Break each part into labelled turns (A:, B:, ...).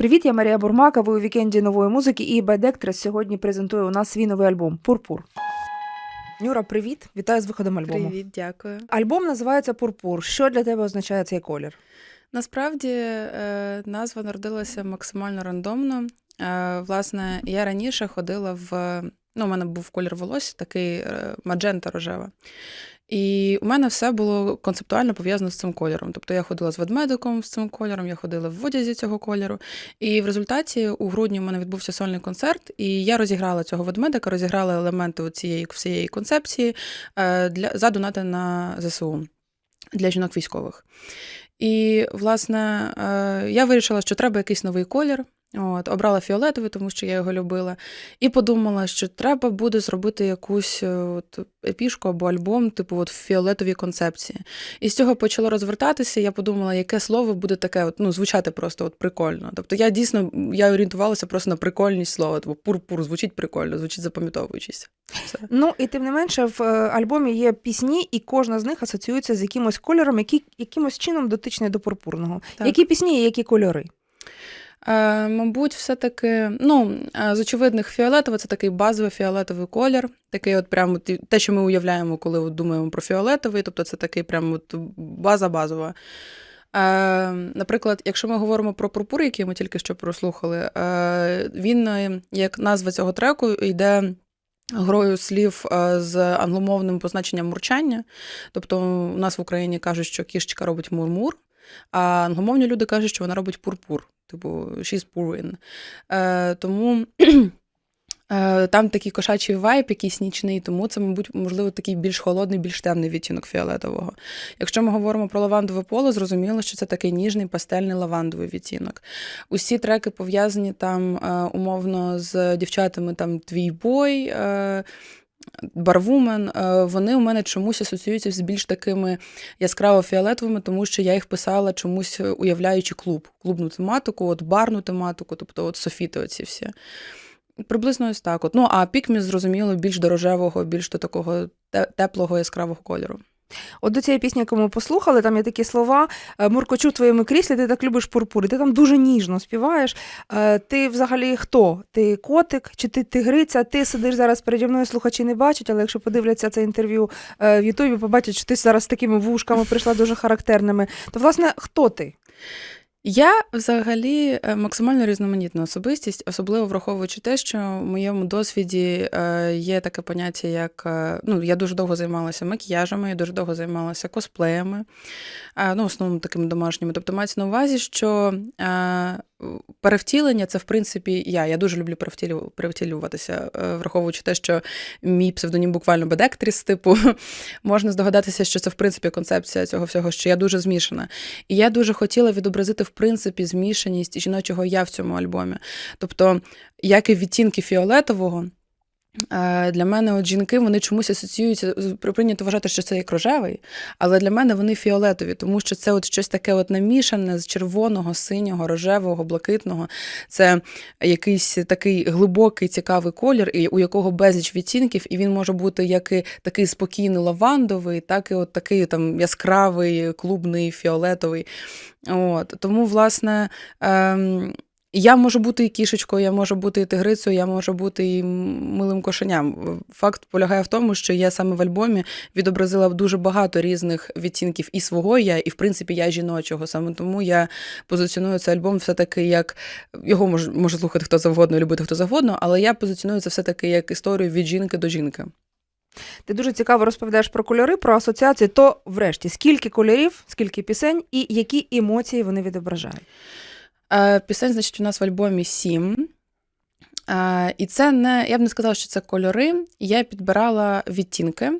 A: Привіт, я Марія Бурмака. Ви у вікенді нової музики і Байдектрес сьогодні презентує у нас свій новий альбом Пурпур. Нюра, привіт! Вітаю з виходом альбому.
B: Привіт, дякую.
A: Альбом називається Пурпур. Що для тебе означає цей колір?
B: Насправді е, назва народилася максимально рандомно. Е, Власне, я раніше ходила в. Ну, у мене був колір волосся, такий е, маджента рожева. І у мене все було концептуально пов'язано з цим кольором. Тобто я ходила з ведмедиком з цим кольором, я ходила в одязі цього кольору. І в результаті у грудні у мене відбувся сольний концерт, і я розіграла цього ведмедика, розіграла елементи цієї всієї концепції е, для за донати на ЗСУ для жінок військових. І, власне, е, я вирішила, що треба якийсь новий колір. От, обрала фіолетовий, тому що я його любила, і подумала, що треба буде зробити якусь е, от, епішку або альбом, типу, от в фіолетовій концепції. І з цього почало розвертатися. Я подумала, яке слово буде таке, от, ну, звучати просто от прикольно. Тобто я дійсно я орієнтувалася просто на прикольність слова. Типу, пур-пур звучить прикольно, звучить запам'ятовуючись.
A: Ну і тим не менше, в е, альбомі є пісні, і кожна з них асоціюється з якимось кольором, який якимось чином дотичний до пурпурного.
B: Так.
A: Які пісні і які кольори?
B: Е, мабуть, все-таки, ну, е, з очевидних фіолетовий це такий базовий фіолетовий колір. Такий от прямо те, що ми уявляємо, коли от думаємо про фіолетовий, тобто це такий прямо от база базова. Е, наприклад, якщо ми говоримо про пурпур, який ми тільки що прослухали, він, як назва цього треку, йде грою слів з англомовним позначенням мурчання. Тобто, у нас в Україні кажуть, що кішечка робить мурмур, а англомовні люди кажуть, що вона робить пурпур. Типу, she's purring. Е, тому е, там такий кошачий вайб, якийсь нічний, тому це, мабуть, можливо, такий більш холодний, більш темний відтінок фіолетового. Якщо ми говоримо про лавандове поле, зрозуміло, що це такий ніжний пастельний лавандовий відтінок. Усі треки пов'язані там е, умовно з дівчатами, там твій бой. Е, Барвумен, е, вони у мене чомусь асоціюються з більш такими яскраво фіолетовими, тому що я їх писала чомусь е, уявляючи клуб, клубну тематику, от барну тематику, тобто от софіти оці всі. Приблизно ось так. От. Ну, а пікмі, зрозуміло, більш дорожевого, більш до такого теплого яскравого кольору.
A: От до цієї пісні, яку ми послухали, там є такі слова е, Муркочу в твоєму кріслі, ти так любиш пурпури, ти там дуже ніжно співаєш. Е, Ти взагалі хто? Ти котик чи ти тигриця? Ти сидиш зараз переді мною, слухачі не бачать, але якщо подивляться це інтерв'ю е, в Ютубі, побачать, що ти зараз з такими вушками прийшла дуже характерними. То, власне, хто ти?
B: Я взагалі е, максимально різноманітна особистість, особливо враховуючи те, що в моєму досвіді е, є таке поняття, як е, ну, я дуже довго займалася макіяжами, я дуже довго займалася косплеями, ну, в основному такими домашніми. Тобто мається на увазі, що перевтілення це в принципі я. Я дуже люблю перевтілюватися, е, враховуючи те, що мій псевдонім буквально бедектріс, типу, можна здогадатися, що це в принципі концепція цього всього, що я дуже змішана. І я дуже хотіла відобразити, в принципі, змішаність жіночого я в цьому альбомі. Тобто, як і відтінки фіолетового. Е, Для мене от жінки вони чомусь асоціюються прийнято вважати, що це як рожевий, але для мене вони фіолетові, тому що це от щось таке от намішане з червоного, синього, рожевого, блакитного. Це якийсь такий глибокий, цікавий колір, у якого безліч відтінків, і він може бути як і такий спокійний лавандовий, так і от такий там яскравий, клубний, фіолетовий. От. Тому, власне, ем, я можу бути і кішечкою, я можу бути і тигрицею, я можу бути і милим кошеням. Факт полягає в тому, що я саме в альбомі відобразила дуже багато різних відтінків і свого я, і в принципі я жіночого. Саме тому я позиціоную цей альбом все-таки як його може, може слухати хто завгодно, любити хто завгодно, але я позиціоную це все-таки як історію від жінки до жінки.
A: Ти дуже цікаво розповідаєш про кольори, про асоціації. То, врешті, скільки кольорів, скільки пісень і які емоції вони відображають?
B: Пісень, значить, у нас в альбомі сім. І це не, я б не сказала, що це кольори. Я підбирала відтінки.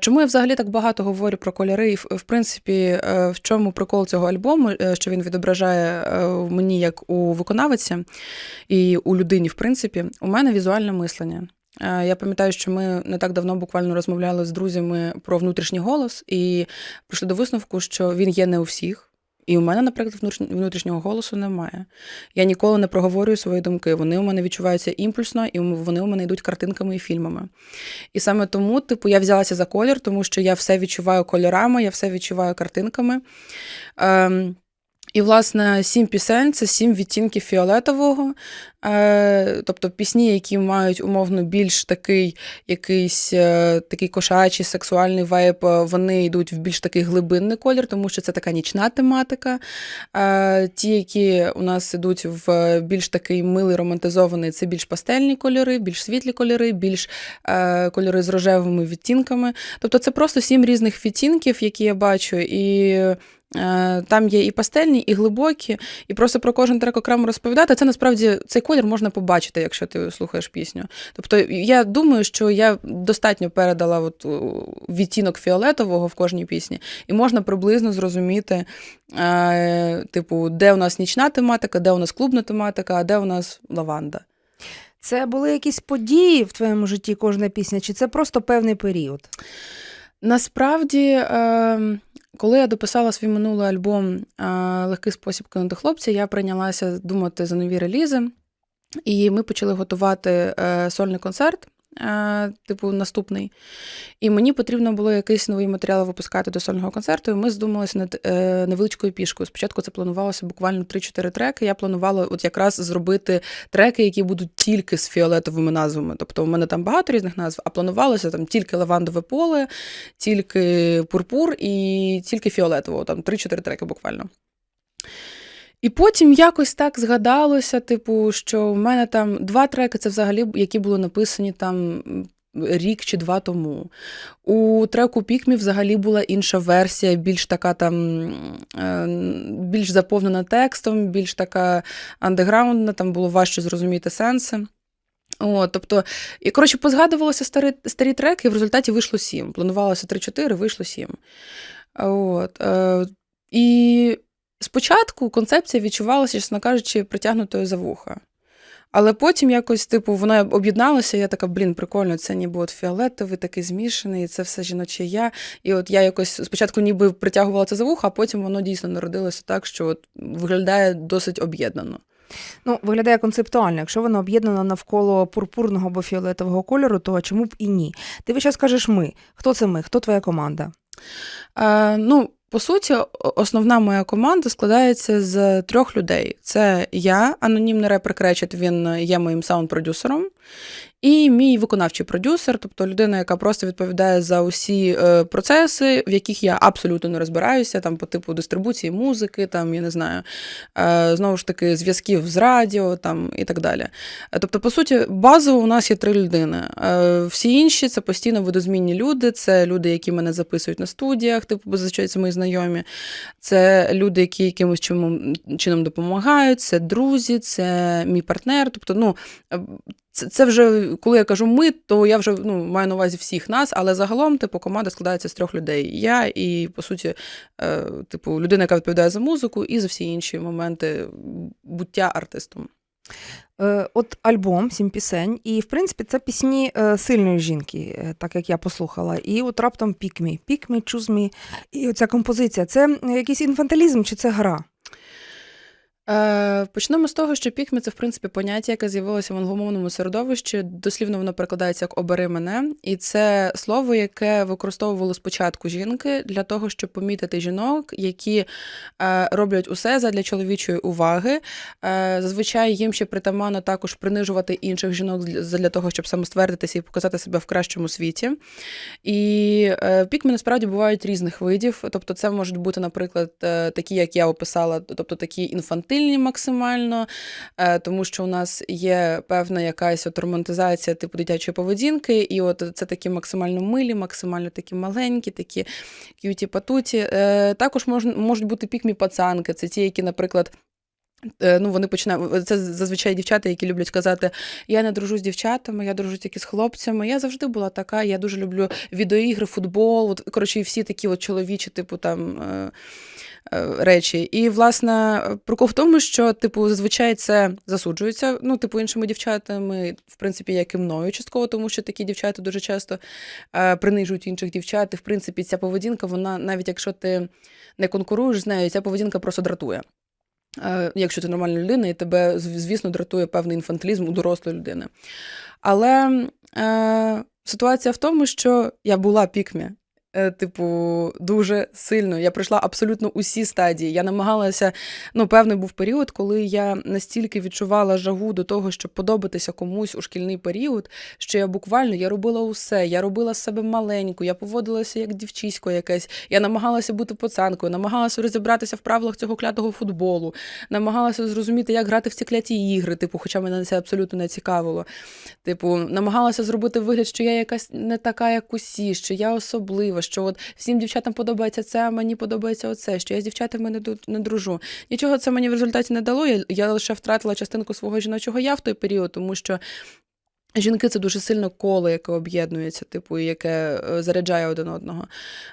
B: Чому я взагалі так багато говорю про кольори? І, в принципі, е, в чому прикол цього альбому, е, що він відображає е, мені як у виконавиці і у людині, в принципі, у мене візуальне мислення. Я пам'ятаю, що ми не так давно буквально розмовляли з друзями про внутрішній голос і прийшли до висновку, що він є не у всіх. І у мене, наприклад, внутрішнього голосу немає. Я ніколи не проговорюю свої думки. Вони у мене відчуваються імпульсно, і вони у мене йдуть картинками і фільмами. І саме тому, типу, я взялася за колір, тому що я все відчуваю кольорами, я все відчуваю картинками. Ем, І, власне, сім пісень це сім відтінків фіолетового. Е, тобто пісні, які мають умовно більш такий якийсь е, такий кошачий сексуальний е, вони йдуть в більш такий глибинний колір, тому що це така нічна тематика. Е, ті, які у нас ідуть в більш такий милий романтизований, це більш пастельні кольори, більш світлі кольори, більш кольори з рожевими відтінками. Тобто це просто сім різних відтінків, які я бачу, і там є і пастельні, і глибокі, і просто про кожен трек окремо розповідати. Це насправді цей колір можна побачити, якщо ти слухаєш пісню. Тобто, я думаю, що я достатньо передала от, відтінок фіолетового в кожній пісні, і можна приблизно зрозуміти, е, типу, де у нас нічна тематика, де у нас клубна тематика, а де у нас лаванда.
A: Це були якісь події в твоєму житті кожна пісня, чи це просто певний період?
B: Насправді, е, коли я дописала свій минулий альбом Легкий спосіб кинути хлопця, я прийнялася думати за нові релізи, і ми почали готувати е, сольний концерт. Е, Типу, наступний. І мені потрібно було якийсь новий матеріал випускати до сольного концерту. І ми здумалися над е, невеличкою пішкою. Спочатку це планувалося буквально 3-4 треки. Я планувала от якраз зробити треки, які будуть тільки з фіолетовими назвами. Тобто, у мене там багато різних назв, а планувалося там тільки лавандове поле, тільки пурпур і тільки фіолетово. Там 3-4 треки буквально. І потім якось так згадалося, типу, що в мене там два треки, це взагалі, які були написані там рік чи два тому. У треку Пікмі взагалі була інша версія, більш така там е, більш заповнена текстом, більш така андеграундна, там було важче зрозуміти сенси. О, тобто, і коротше, позгадувалося старі, старі треки, і в результаті вийшло сім. Планувалося 3-4, вийшло сім. От, е, і спочатку концепція відчувалася, чесно кажучи, притягнутою за вуха. Але потім якось, типу, вона об'єдналася, я така, блін, прикольно, це ніби от фіолетовий, такий змішаний, і це все жіноче я. І от я якось спочатку ніби притягувала це за вуха, а потім воно дійсно народилося так, що от виглядає досить об'єднано.
A: Ну, виглядає концептуально. Якщо воно об'єднано навколо пурпурного або фіолетового кольору, то чому б і ні? Ти весь час кажеш ми. Хто це ми? Хто твоя команда?
B: Е, ну, по суті, основна моя команда складається з трьох людей: це я, анонімний репер Кречет, він є моїм саунд-продюсером, і мій виконавчий продюсер, тобто людина, яка просто відповідає за усі е, процеси, в яких я абсолютно не розбираюся, там по типу дистрибуції музики, там я не знаю, е, знову ж таки, зв'язків з радіо там і так далі. Е, Тобто, по суті, базово у нас є три людини. Е, Всі інші це постійно видозмінні люди, це люди, які мене записують на студіях, типу, зазвичай це мої знайомі. Це люди, які якимось чином, допомагають, це друзі, це мій партнер. Тобто, ну. е, Це, це вже коли я кажу ми, то я вже ну, маю на увазі всіх нас, але загалом, типу, команда складається з трьох людей. Я і, по суті, е, типу, людина, яка відповідає за музику, і за всі інші моменти буття артистом.
A: Е, От альбом, сім пісень, і в принципі це пісні е, сильної жінки, е, так як я послухала. І от раптом пікмі, пікмі, чузмі. І оця композиція. Це якийсь інфантилізм чи це гра?
B: Е, Почнемо з того, що пікмі це в принципі поняття, яке з'явилося в англомовному середовищі. Дослівно воно перекладається як обери мене, і це слово, яке використовували спочатку жінки для того, щоб помітити жінок, які е, роблять усе задля чоловічої уваги. Е, Зазвичай їм ще притаманно також принижувати інших жінок для того, щоб самоствердитися і показати себе в кращому світі. І е, пікми насправді бувають різних видів. Тобто, це можуть бути, наприклад, е, такі, як я описала, тобто такі інфантильні максимально, е, тому що у нас є певна якась от романтизація типу дитячої поведінки, і от це такі максимально милі, максимально такі маленькі, такі к'юті-патуті. Е, Також мож, можуть бути пікмі пацанки, це ті, які, наприклад. е, Ну, вони починають. Це зазвичай дівчата, які люблять казати: я не дружу з дівчатами, я дружу тільки з хлопцями. Я завжди була така. Я дуже люблю відеоігри, футбол. От, коротше, і всі такі от чоловічі, типу, там. Е, Речі, і власне прикол в тому, що типу зазвичай це засуджується. Ну, типу, іншими дівчатами, в принципі, як і мною частково, тому що такі дівчата дуже часто е, принижують інших дівчат. І в принципі, ця поведінка, вона навіть якщо ти не конкуруєш з нею, ця поведінка просто дратує. Е, Якщо ти нормальна людина, і тебе, звісно, дратує певний інфантилізм у дорослої людини. Але е, ситуація в тому, що я була пікмі. Е, Типу, дуже сильно. Я пройшла абсолютно усі стадії. Я намагалася. Ну, певний був період, коли я настільки відчувала жагу до того, щоб подобатися комусь у шкільний період, що я буквально я робила усе. Я робила себе маленьку, я поводилася як дівчисько якесь. Я намагалася бути пацанкою, намагалася розібратися в правилах цього клятого футболу, намагалася зрозуміти, як грати в ці кляті ігри, типу, хоча мене це абсолютно не цікавило. Типу, намагалася зробити вигляд, що я якась не така, як усі, що я особлива, що от всім дівчатам подобається це, а мені подобається оце, що я з дівчатами не, не дружу. Нічого це мені в результаті не дало. Я, я лише втратила частинку свого жіночого я в той період, тому що. Жінки це дуже сильно коло, яке об'єднується, типу, яке е, заряджає один одного.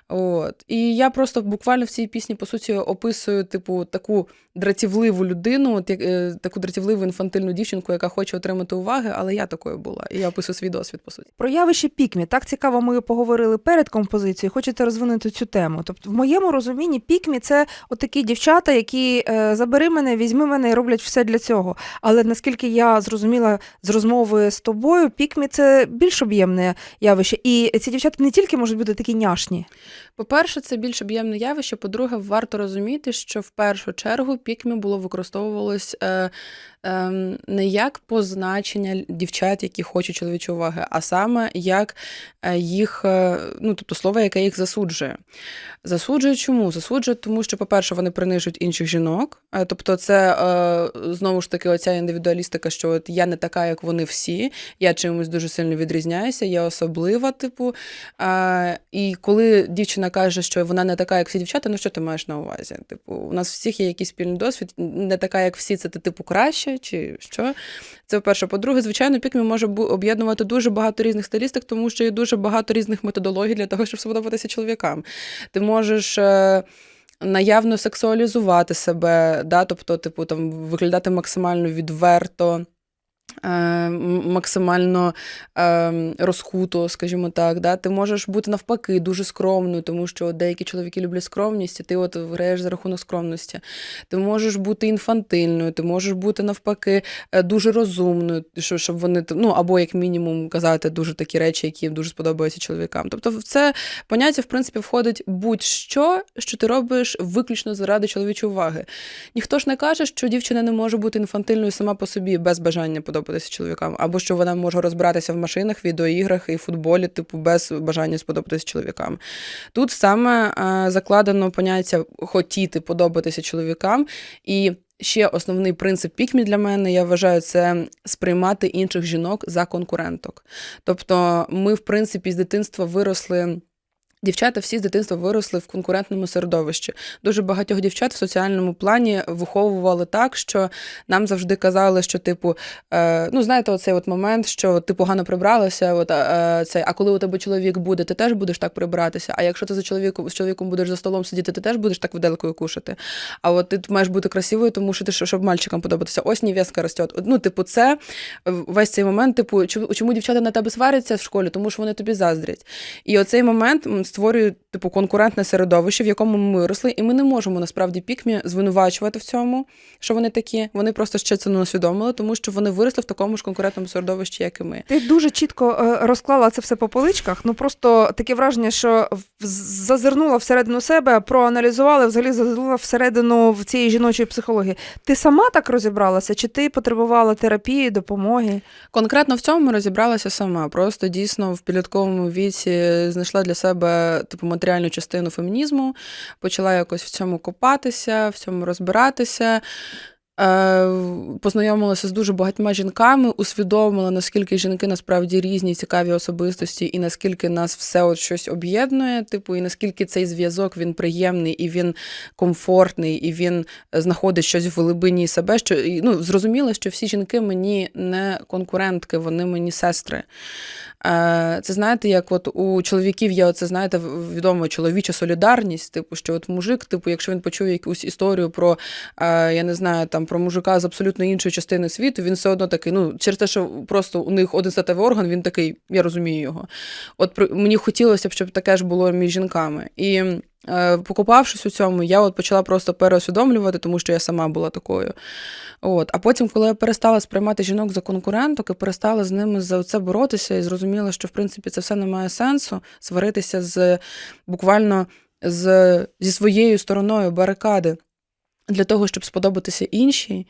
B: От. І я просто буквально в цій пісні, по суті, описую, типу, таку дратівливу людину, е, таку дратівливу інфантильну дівчинку, яка хоче отримати уваги, але я такою була. І я описую свій досвід, по суті.
A: Про явище пікмі. Так цікаво, ми поговорили перед композицією. Хочете розвинути цю тему. Тобто, в моєму розумінні, пікмі це отакі дівчата, які е, забери мене, візьми мене і роблять все для цього. Але наскільки я зрозуміла з розмови з тобою, пікмі це більш об'ємне явище. І ці дівчата не тільки можуть бути такі няшні.
B: По-перше, це більш об'ємне явище. По-друге, варто розуміти, що в першу чергу пікмі було використовувалось е, е, не як позначення дівчат, які хочуть чоловічої уваги, а саме як е, їх, е, ну тобто слово, яке їх засуджує. Засуджує чому? Засуджує, тому що, по-перше, вони принижують інших жінок. Е, Тобто, це е, знову ж таки оця індивідуалістика, що от я не така, як вони всі, я чимось дуже сильно відрізняюся, я особлива, типу. А, і коли дівчина каже, що вона не така, як всі дівчата, ну що ти маєш на увазі? Типу, у нас всіх є якийсь спільний досвід, не така, як всі, це ти типу краще, чи що? Це перше. По-друге, звичайно, пікмі може об'єднувати дуже багато різних стилістик, тому що є дуже багато різних методологій для того, щоб сподобатися чоловікам. Ти можеш. е, Наявно сексуалізувати себе, да, тобто, типу, там виглядати максимально відверто, максимально е, розкуто, скажімо так. Да? Ти можеш бути навпаки дуже скромною, тому що деякі чоловіки люблять скромність, і ти от граєш за рахунок скромності. Ти можеш бути інфантильною, ти можеш бути навпаки е, дуже розумною, щоб вони ну, або як мінімум казати дуже такі речі, які дуже сподобаються чоловікам. Тобто, в це поняття, в принципі, входить будь-що, що ти робиш виключно заради чоловічої уваги. Ніхто ж не каже, що дівчина не може бути інфантильною сама по собі без бажання подобатися чоловікам, або що вона може розбиратися в машинах, відеоіграх і футболі, типу, без бажання сподобатися чоловікам. Тут саме е, закладено поняття хотіти подобатися чоловікам і. Ще основний принцип пікмі для мене, я вважаю, це сприймати інших жінок за конкуренток. Тобто, ми, в принципі, з дитинства виросли. Дівчата всі з дитинства виросли в конкурентному середовищі. Дуже багатьох дівчат в соціальному плані виховували так, що нам завжди казали, що, типу, е, ну знаєте, оцей от момент, що ти погано прибралася, от, е, цей, а коли у тебе чоловік буде, ти теж будеш так прибиратися. А якщо ти за чоловіком з чоловіком будеш за столом сидіти, ти теж будеш так виделкою кушати. А от ти маєш бути красивою, тому що ти щоб- мальчикам подобатися. Ось невестка росте. Ну, типу, це е, весь цей момент, типу, чому, дівчата на тебе сваряться в школі? Тому що вони тобі заздрять. І оцей момент створює типу конкурентне середовище, в якому ми виросли, і ми не можемо насправді пікмі звинувачувати в цьому, що вони такі. Вони просто ще це не усвідомили, тому що вони виросли в такому ж конкурентному середовищі, як і ми.
A: Ти дуже чітко е, розклала це все по поличках. Ну просто таке враження, що зазирнула всередину себе, проаналізувала, взагалі зазирнула всередину в цієї жіночої психології. Ти сама так розібралася, чи ти потребувала терапії, допомоги?
B: Конкретно в цьому розібралася сама. Просто дійсно в підлітковому віці знайшла для себе типу матеріальну частину фемінізму, почала якось в цьому копатися, в цьому розбиратися. Е, Познайомилася з дуже багатьма жінками, усвідомила, наскільки жінки насправді різні, цікаві особистості, і наскільки нас все от щось об'єднує, типу, і наскільки цей зв'язок він приємний, і він комфортний, і він знаходить щось в глибині себе. Що ну, зрозуміло, що всі жінки мені не конкурентки, вони мені сестри. Е, Це знаєте, як от у чоловіків є оце, знаєте, відома чоловіча солідарність, типу, що от мужик, типу, якщо він почує якусь історію про, е, я не знаю, там про мужика з абсолютно іншої частини світу, він все одно такий, ну, через те, що просто у них один статевий орган, він такий, я розумію його. От мені хотілося б, щоб таке ж було між жінками. І е, покупавшись у цьому, я от почала просто переусвідомлювати, тому що я сама була такою. От. А потім, коли я перестала сприймати жінок за конкуренток і перестала з ними за це боротися, і зрозуміла, що в принципі це все не має сенсу сваритися з буквально з, зі своєю стороною барикади. Для того, щоб сподобатися іншій,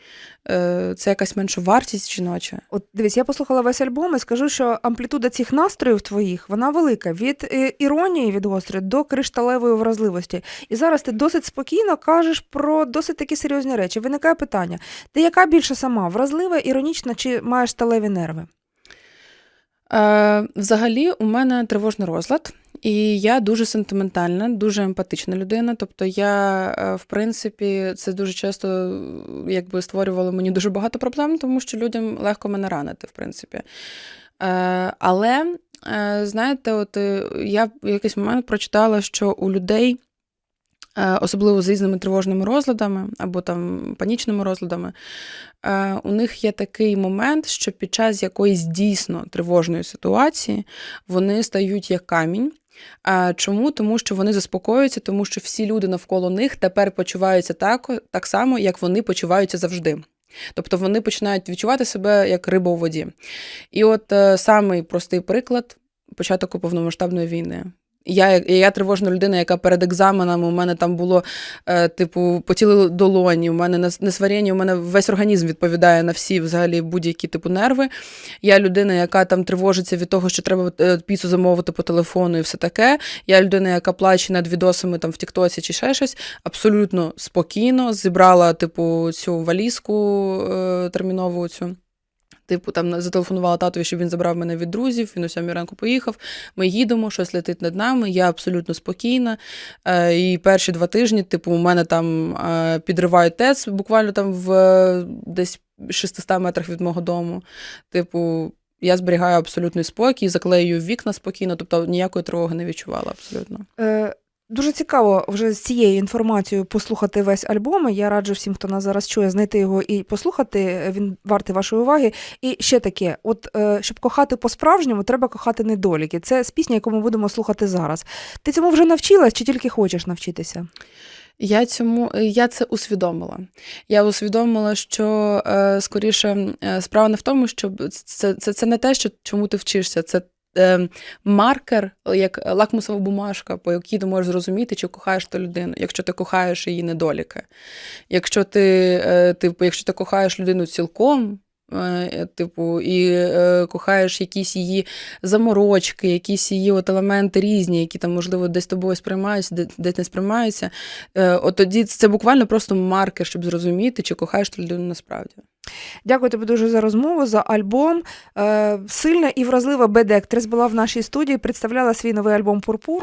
B: е, це якась менша вартість жіноча.
A: От дивись, я послухала весь альбом і скажу, що амплітуда цих настроїв твоїх вона велика від е, іронії від гострої до кришталевої вразливості. І зараз ти досить спокійно кажеш про досить такі серйозні речі. Виникає питання: ти яка більше сама вразлива, іронічна чи маєш сталеві нерви?
B: Е, взагалі, у мене тривожний розлад, і я дуже сентиментальна, дуже емпатична людина. Тобто, я, е, в принципі, це дуже часто е, якби створювало мені дуже багато проблем, тому що людям легко мене ранити, в принципі. Е, але, знаєте, от я в якийсь момент прочитала, що у людей. Е, Особливо з різними тривожними розладами або там панічними розладами, е, у них є такий момент, що під час якоїсь дійсно тривожної ситуації вони стають як камінь. Чому? Тому що вони заспокоюються, тому що всі люди навколо них тепер почуваються так, так само, як вони почуваються завжди. Тобто вони починають відчувати себе як риба у воді. І от е, самий простий приклад початку повномасштабної війни. Я, я тривожна людина, яка перед екзаменами у мене там було, е, типу, потіли долоні, у мене нес- несварення, у мене весь організм відповідає на всі взагалі будь-які типу нерви. Я людина, яка там тривожиться від того, що треба е, піцу замовити по телефону і все таке. Я людина, яка плаче над відосами там в Тіктоці чи ще щось, абсолютно спокійно зібрала, типу, цю валізку е, термінову цю. Типу, там зателефонувала татові, щоб він забрав мене від друзів. Він о сьомій ранку поїхав. Ми їдемо, щось летить над нами. Я абсолютно спокійна. Е, і перші два тижні, типу, у мене там е, підривають ТЕЦ буквально там в е, десь 600 метрах від мого дому. Типу, я зберігаю абсолютний спокій, заклею вікна спокійно, тобто ніякої тривоги не відчувала абсолютно.
A: Е, Дуже цікаво вже з цією інформацією послухати весь альбом. Я раджу всім, хто нас зараз чує, знайти його і послухати. Він вартий вашої уваги. І ще таке: от е, щоб кохати по-справжньому, треба кохати недоліки. Це з пісні, яку ми будемо слухати зараз. Ти цьому вже навчилась чи тільки хочеш навчитися?
B: Я цьому я це усвідомила. Я усвідомила, що е, скоріше е, справа не в тому, що це, це, це не те, що чому ти вчишся, це маркер, як лакмусова бумажка, по якій ти можеш зрозуміти, чи кохаєш ту людину, якщо ти кохаєш її недоліки. Якщо ти, ти, типу, якщо ти кохаєш людину цілком. Е, Типу, і е, кохаєш якісь її заморочки, якісь її от елементи різні, які там, можливо, десь тобою сприймаються, де- десь не сприймаються. Е, от тоді це буквально просто маркер, щоб зрозуміти, чи кохаєш ту людину насправді.
A: Дякую тобі дуже за розмову, за альбом. Е, Сильна і вразлива бедектрис була в нашій студії, представляла свій новий альбом Пурпур.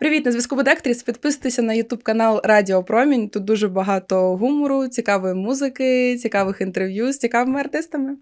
B: Привіт, на зв'язку Бедектріс. Підписуйтеся на Ютуб канал Радіо Промінь. Тут дуже багато гумору, цікавої музики, цікавих інтерв'ю з цікавими артистами.